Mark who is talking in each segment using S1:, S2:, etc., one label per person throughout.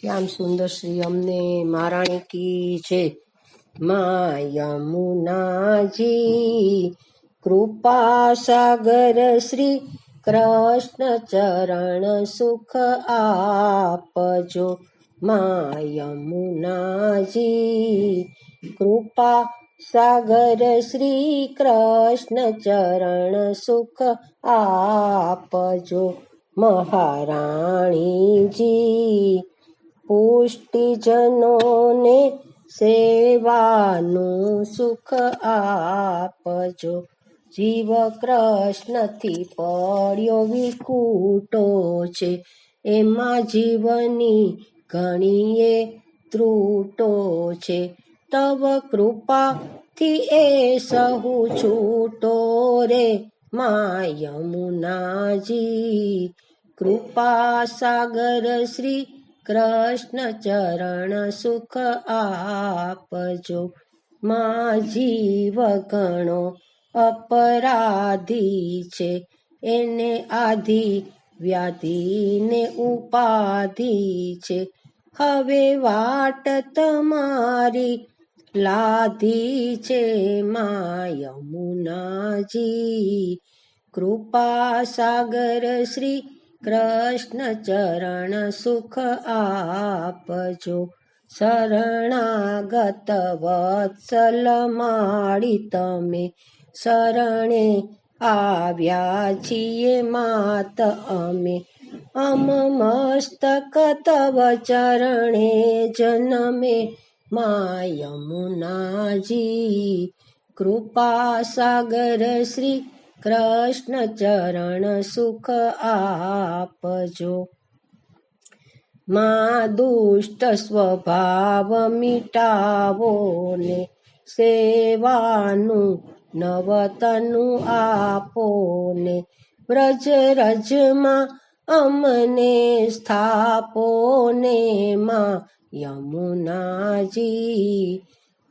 S1: શ્યામ સુંદર શ્રી અમને મહારાણી કી છે. મા યમુનાજી કૃપા સાગર શ્રી કૃષ્ણ ચરણ સુખ આપજો. મા યમુનાજી કૃપા સાગર શ્રી કૃષ્ણ ચરણ સુખ આપજો. મહારાણીજી પુષ્ટિજનોને સેવાનું સુખ આપજો. જીવ કૃષ્ણથી પડ્યો વિકૂટો છે, એમાં જીવની ઘણીએ ત્રુટો છે. તવ કૃપાથી એ સહુ છૂટો રે મા યમુનાજી કૃપા સાગર શ્રી કૃષ્ણ ચરણ સુખ આપજો. મા જીવ ગણો અપરાધી છે. એને આધિ વ્યાધિને ઉપાધિ છે. હવે વાટ તમારી લાધી છે માયમુનાજી. કૃપા સાગર શ્રી કૃષ્ણ ચરણ સુખ આપજો. શરણાગત વત્સલ માળી તમે શરણે આવ્યા છીએ માત અમે. અમ મસ્તક તવ ચરણે જનમે માયમુનાજી. કૃપા સાગર શ્રી કૃષ્ણ ચરણ સુખ આપજો. મા દુષ્ટ સ્વભાવ મિટાવો ને સેવાનું નવતનું આપો ને વ્રજ રજમાં અમને સ્થાપો ને માં યમુનાજી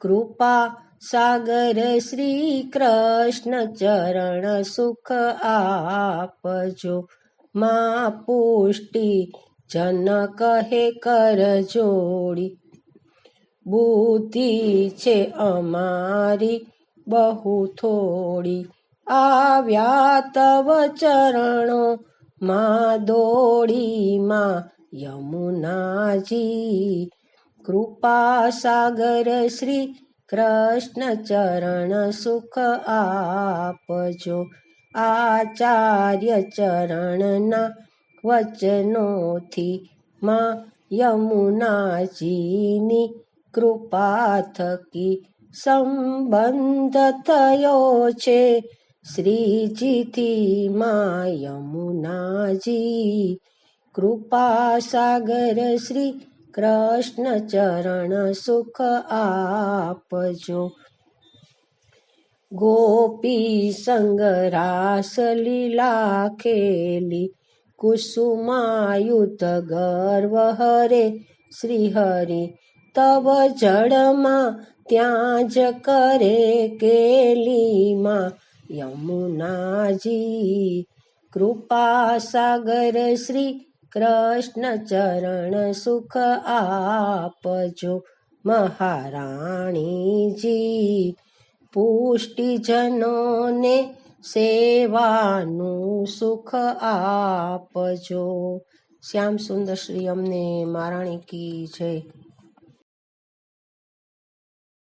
S1: કૃપા સાગર શ્રી કૃષ્ણ ચરણ સુખ આપજો. માં પુષ્ટિ જન કહે કર જોડી. બુદ્ધિ છે અમારી બહુ થોડી. આવ્યા તવ ચરણો માં દોડી માં યમુનાજી. કૃપા સાગર શ્રી કૃષ્ણ ચરણ સુખ આપજો. આચાર્ય ચરણના વચનોથી માં યમુનાજીની કૃપા થકી સંબંધ થયો છે. શ્રીજીથી માં યમુનાજી કૃપા સાગર શ્રી કૃષ્ણ ચરણ સુખ આપજો. ગોપી સંગરાસ લીલા ખેલી કુસુમાયુત ગર્વ હરે શ્રી હરિ તવ જળમાં ત્યાં જ કરે કેલીમાં, યમુનાજી કૃપા સાગર શ્રી કૃષ્ણ ચરણ સુખ આપજો મહારાણીજી. પુષ્ટિજનોને સેવાનું સુખ આપજો. શ્યામ સુંદર શ્રી અમને મહારાણી કી જય.